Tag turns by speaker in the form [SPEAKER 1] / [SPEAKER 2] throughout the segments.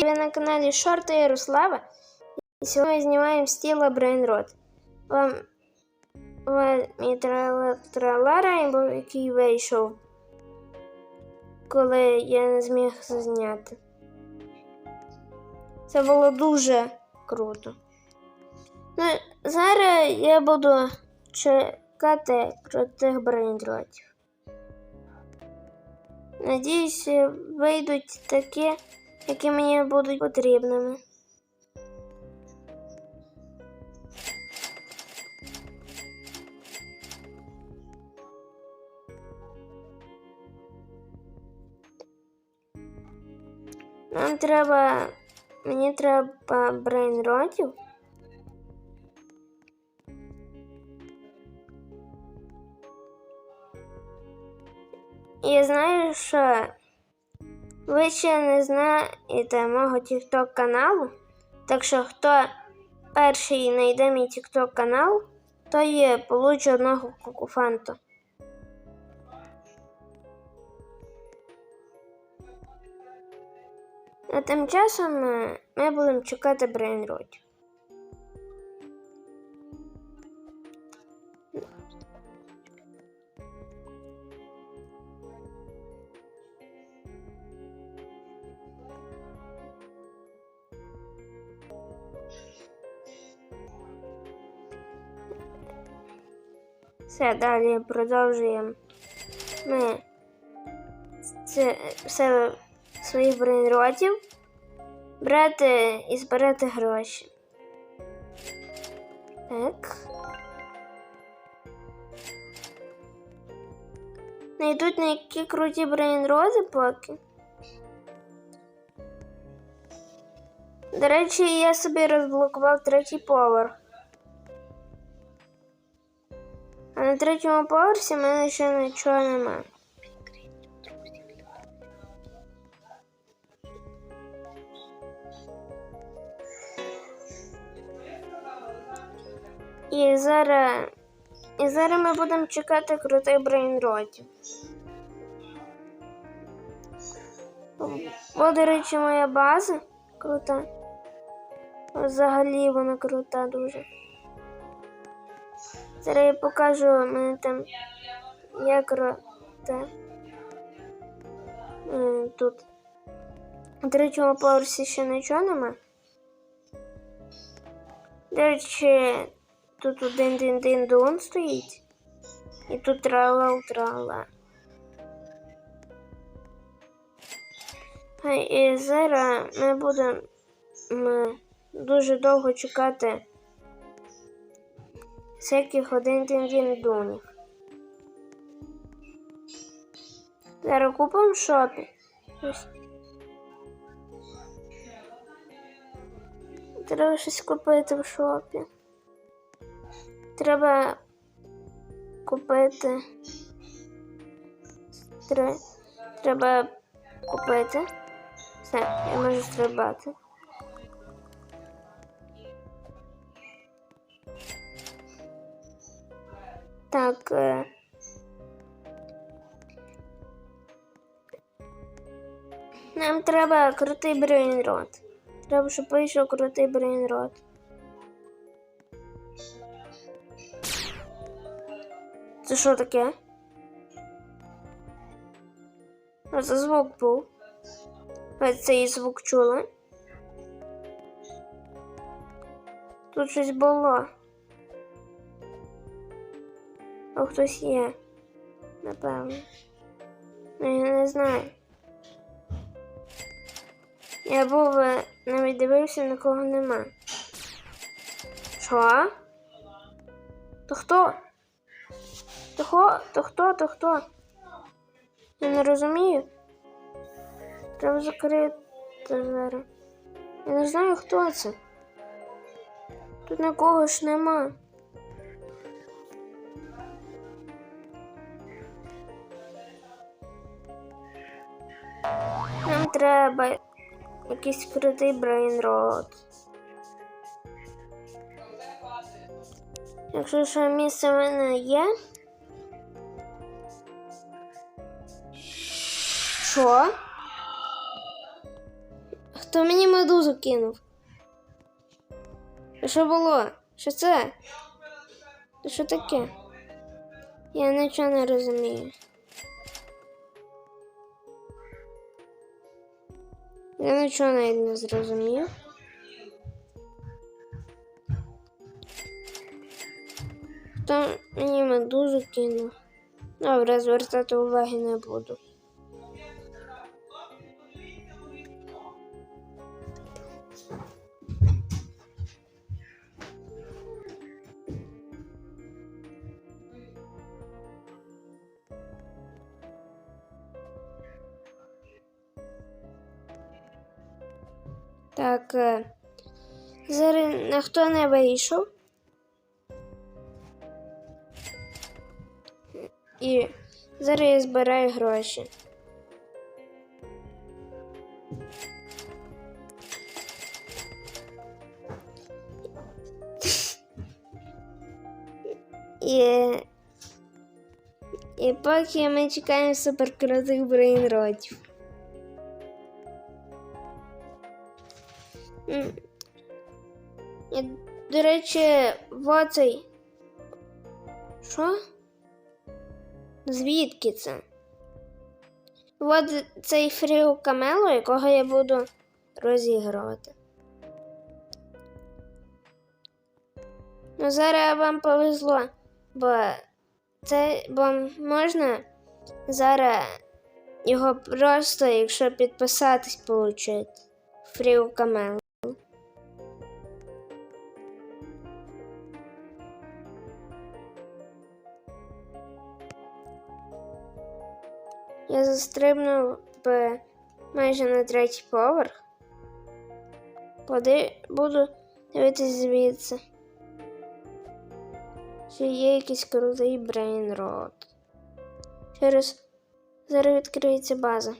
[SPEAKER 1] Привіт! Ви на каналі Шорта Ярослава. І сьогодні ми знімаємо стіла Брейнрод. Вам вам мій трала Рейнбоу, який вийшов, коли я не зміг зняти. Це було дуже круто. Ну, зараз я буду чекати крутих брейнротів. Надіюсь, вийдуть такі, які мені будуть потрібними. Нам треба. Мені треба брейнротів. І я знаю, що ви ще не знаєте мого тікток каналу. Так що хто перший знайде мій тікток канал, то є получу одного кукуфанту. А тим часом е, ми будемо чекати брейнротів. Все, далі продовжуємо. Ми це все своїх брейнротів брати і збирати гроші. Так. Не йдуть на які круті брейнроти поки. До речі, я собі розблокував третій поверх. На третьому поверсі в мене ще нічого нема. І зараз. І зараз ми будемо чекати крутих брейнротів. О, до речі, моя база крута. Взагалі вона крута дуже. Зараз я покажу мене там як круте. Е, Тут. На третьому поверсі ще нічого нема. До речі, тут один дин дин дон стоїть. І тут трала трала. І зараз ми будемо дуже довго чекати всяких один дин дин донів. Зараз купимо шопі. Треба щось купити в шопі. Треба купити. Тре... Треба купити. Все, я можу стрибати. Так. Е... Нам треба крутий брейнрот. Треба, щоб вийшов крутий брейнрот. Це що таке? А це звук був. Ви цей звук чули? Тут щось було. О, хтось є. Напевно. Ну, я не знаю. Я був е, навіть дивився, нікого нема. Що? То хто? То хто? То хто? То хто? Я не розумію. Треба закрити зараз. Я не знаю, хто це. Тут нікого ж нема. Треба якийсь крутий брейнрот. Якщо ще місце в мене є. Що? Хто мені медузу кинув? Що було? Що? Це Що таке? Я нічого не розумію. Я нічого навіть не зрозумів. Хто мені медузу кинув? Добре, звертати уваги не буду. Так. е, Зараз ніхто не вийшов. І зараз я збираю гроші. І, і поки ми чекаємо суперкрутих брейнротів. До речі, в цей. Що? Звідки це? От цей фріу камело, якого я буду розігрувати. Ну, зараз вам повезло, бо це бо можна зараз його просто, якщо підписатись, получити. Фріу камело. Я застрибнув би майже на третій поверх. Поди... Буду дивитись звідси. Чи є якийсь крутий брейнрот. Через зараз відкриється база.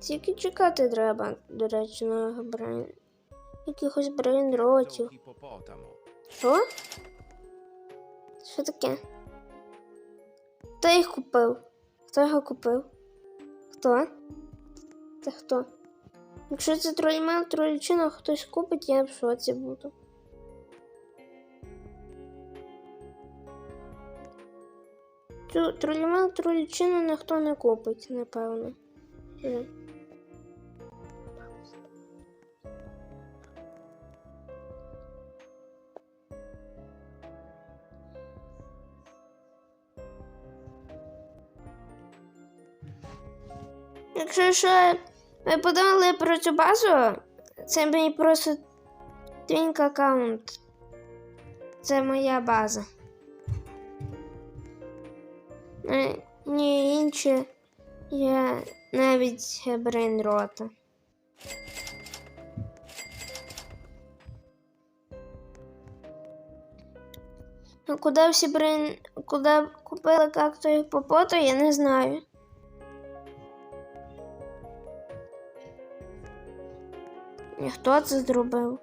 [SPEAKER 1] Тільки чекати треба, до речі, на брейн. Якихось брейнротів. Що? Що таке? Хто їх купив? Хто його купив? Хто? Це хто? Якщо це тролімел, тролічину хтось купить, я в шоці буду. Цю тролімел, тролічину ніхто не купить, напевно. Е. Якщо що ви подумали про цю базу, це мій просто твінк аккаунт. Це моя база. Е, Ні, інші є навіть брейнрота. Ну, куди всі брейн... Куди купили какту і попоту, я не знаю. І хто це зробив?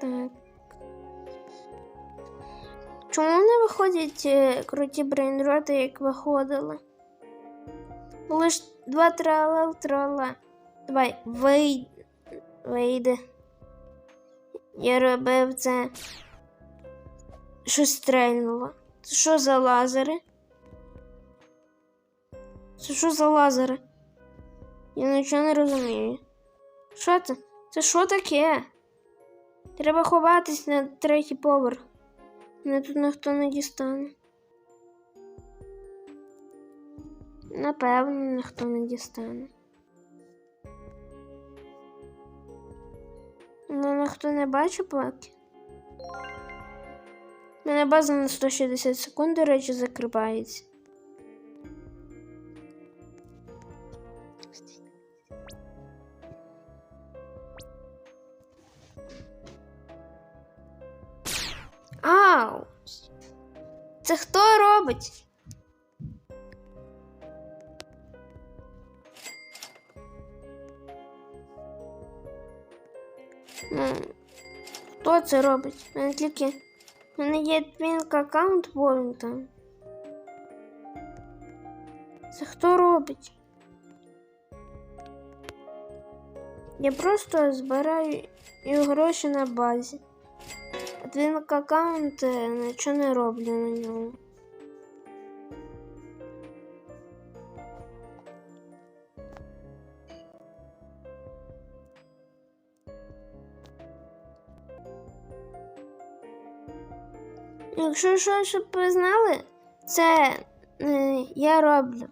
[SPEAKER 1] Так. Чому не виходять е, круті брейнроти, як виходили? Були ж два трала трала. Давай, вий... вийде. Я робив це. Щось стрельнуло. Це що за лазери? Це що за лазери? Я нічого не розумію. Що це? Це що таке? Треба ховатись на третій поверх. Мене тут ніхто не дістане. Напевно, ніхто не дістане. Ну, ніхто не бачить поки. У мене база на 160 секунд, до речі, закривається. Ау! Це хто робить? Ну, хто це робить? У мене тільки. У мене є твінк аккаунт там. Це хто робить? Я просто збираю гроші на базі. А аккаунт е, нічого не роблю на ньому. Якщо що, щоб ви знали, це е, я роблю.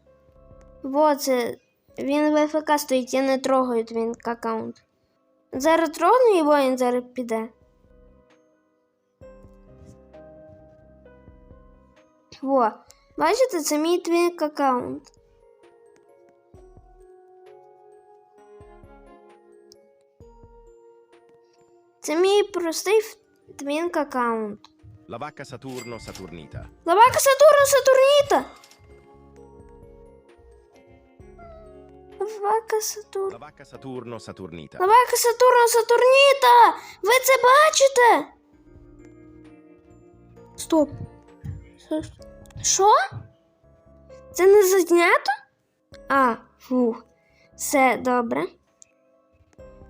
[SPEAKER 1] Бо це він в ФК стоїть, я не трогаю твій аккаунт. Зараз трогну його, він зараз піде. Во, бачите, це мій твінк аккаунт. Це мій простий твінк аккаунт.
[SPEAKER 2] La vacca Saturno Saturnita.
[SPEAKER 1] Лавака Сатурна Сатурніта. Лавака Сатурн.
[SPEAKER 2] La vacca Saturno Saturnita.
[SPEAKER 1] Лавака Сатурна Сатурніта. Ви це бачите? Стоп. Що? Це не зазнято? А, фух. Все добре.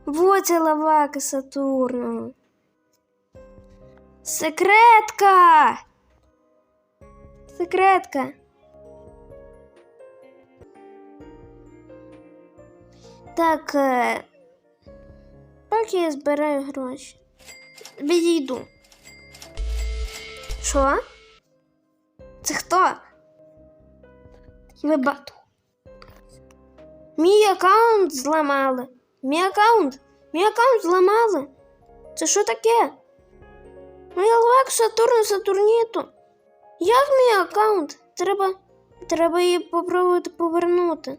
[SPEAKER 1] Во це лавака Сатурна. Секретка! Секретка. Так. Е... Поки я збираю гроші. Відійду. Що? Це хто? Ви бату. Мій аккаунт зламали. Мій аккаунт. Мій аккаунт зламали. Це що таке? Моя лайк Сатурну Сатурніту. Як мій аккаунт? Треба. Треба її попробувати повернути.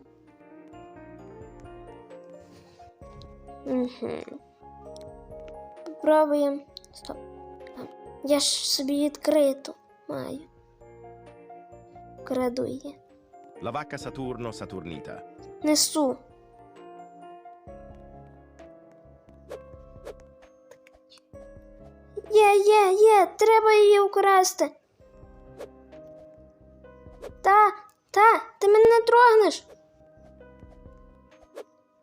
[SPEAKER 1] Угу. Попробуємо. Стоп. Я ж собі відкриту маю. Краду її.
[SPEAKER 2] Vacca Saturno Saturnita.
[SPEAKER 1] Несу. Є, є, є, треба її украсти. Та, та, ти мене не трогнеш.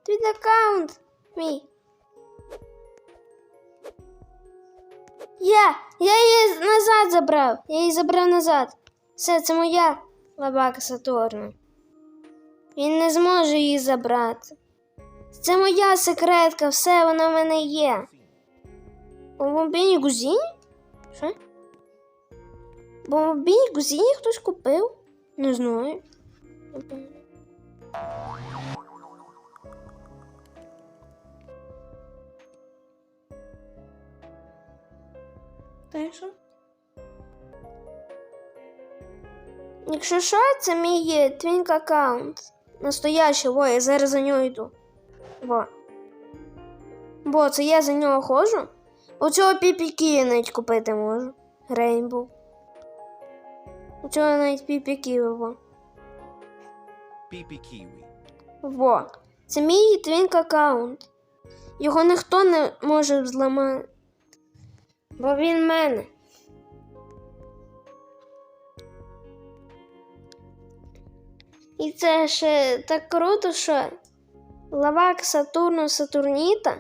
[SPEAKER 1] Твій аккаунт мій. Я, я її назад забрав. Я її забрав назад. Все, це моя лабака Сатурна. Він не зможе її забрати. Це моя секретка, все вона в мене є. У бомбіні гузіні? Що? Бомбіні гузіні хтось купив? Не знаю. Та що? Якщо що, це мій твінк аккаунт. Настоящий, во, я зараз за нього йду. Во. Бо це я за нього ходжу. Оцього піпіки я навіть купити можу. Рейнбоу. Оцього навіть піпіки, во.
[SPEAKER 2] Pipi Kiwi.
[SPEAKER 1] Во. Це мій твінк аккаунт. Його ніхто не може зламати. Бо він мене. І це ще так круто, що лавак Сатурну Сатурніта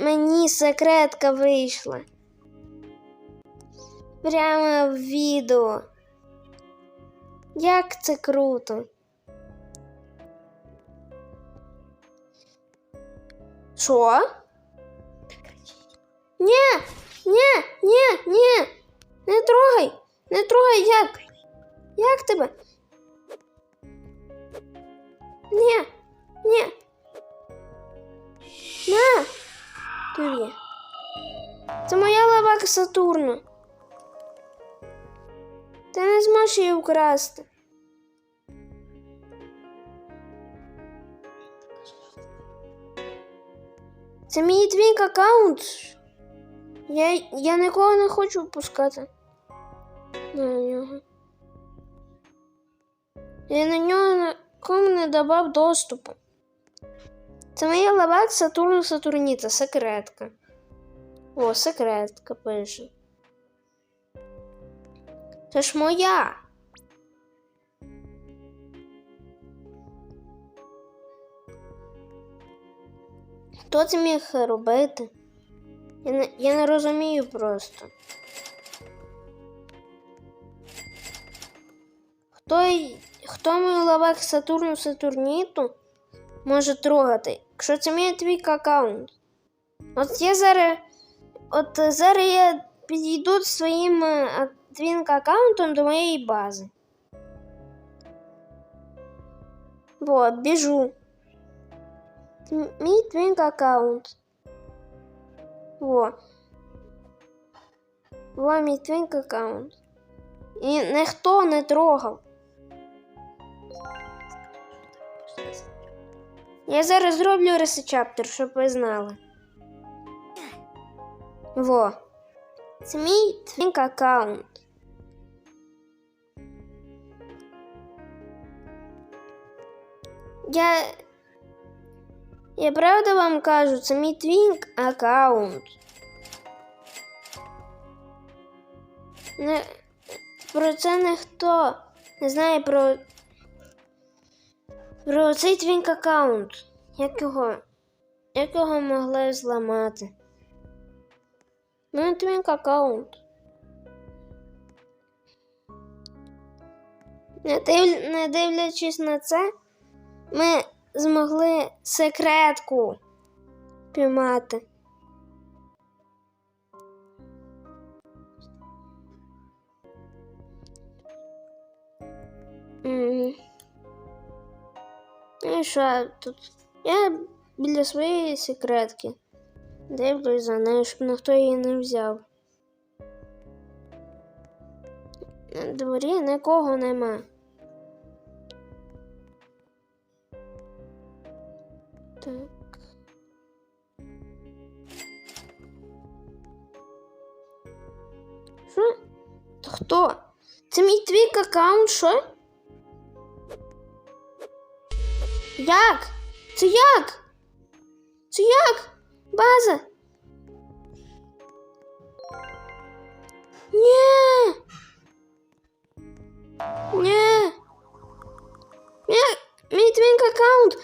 [SPEAKER 1] мені секретка вийшла. Прямо в відео. Як це круто. Що? Ні, ні, ні, ні. Не трогай, не трогай як. Як тебе? Ні, ні. На. Тобі. Це моя лавака Сатурна. Ти не зможеш її украсти. Це мій твінк аккаунт. Я, я нікого не хочу впускати на нього. Я на нього нікому не давав доступу. Це моя лавак Сатурну Сатурніта, секретка. О, секретка пише. Це ж моя. Хто це міг робити? Я не, я не розумію просто. Хто, хто мій лавак Сатурну Сатурніту може трогати, якщо це мій твій аккаунт? От я зараз. От зараз я підійду своїм е, твінк аккаунтом до моєї бази. Во, біжу. Мій твінк аккаунт. Во. Во мій твінк аккаунт. І ніхто не трогав. Я зараз зроблю ресечаптор, щоб ви знали. Во. Це мій твінк аккаунт. Я. Я правда вам кажу, це мій твінк аккаунт. Не, про це ніхто не знає про. Про цей твінк аккаунт. Як його. Як його могли зламати? Ну, твінк аккаунт. Не, див... не дивлячись на це, ми змогли секретку піймати. М. Ну і що тут? Я біля своєї секретки. Дивлюсь за нею, щоб ніхто її не взяв. На дворі нікого нема. Так. Що? Хто? Це мій твік аккаунт, що? Як? Це як? Це як? База? Ні. Ні. Мій твінк аккаунт.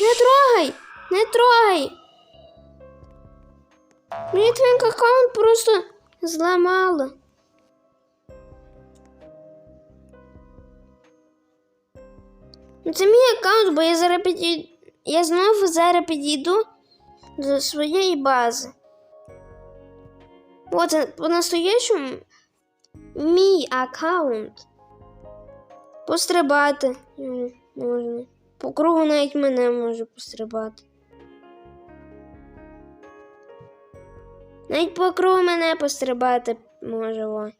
[SPEAKER 1] Не трогай. Не трогай. Мій твінк аккаунт просто зламало. Це мій аккаунт, бо я зараз підійду. Я знову зараз підійду до своєї бази. От по-настоящему мій аккаунт. Пострибати можна. По кругу навіть мене може пострибати. Навіть по кругу мене пострибати може.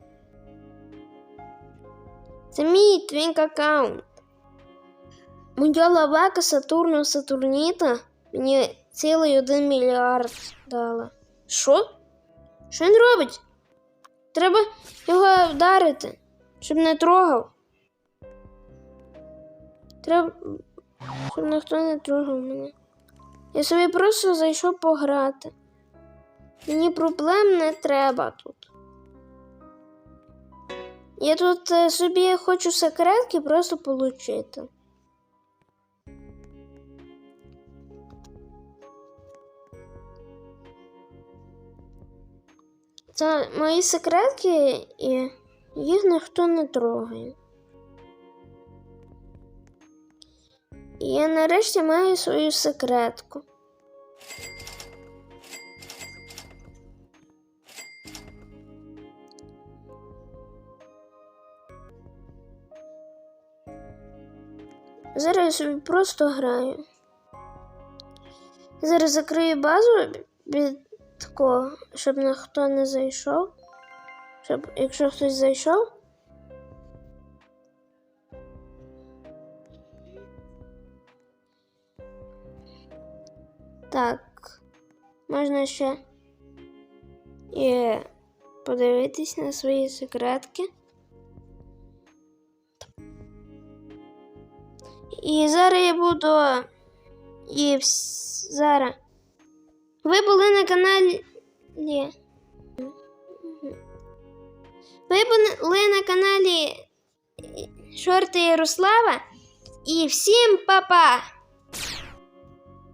[SPEAKER 1] Це мій твінк аккаунт. Моя лавака Сатурну Сатурніта мені цілий один мільярд дала. Що? Що він робить? Треба його вдарити, щоб не трогав. Треба, щоб ніхто не трогав мене. Я собі просто зайшов пограти. Мені проблем не треба тут. Я тут е, собі хочу секретки просто получити. Це мої секретки, і їх ніхто не трогає. І я нарешті маю свою секретку. Зараз я собі просто граю. Зараз закрию базу від такого, щоб ніхто не зайшов. Щоб якщо хтось зайшов. Так, можна ще і подивитись на свої секретки. І зараз я буду І зараз. Ви були на каналі. Ви були на каналі Шорти Ярослава. І всім па-па!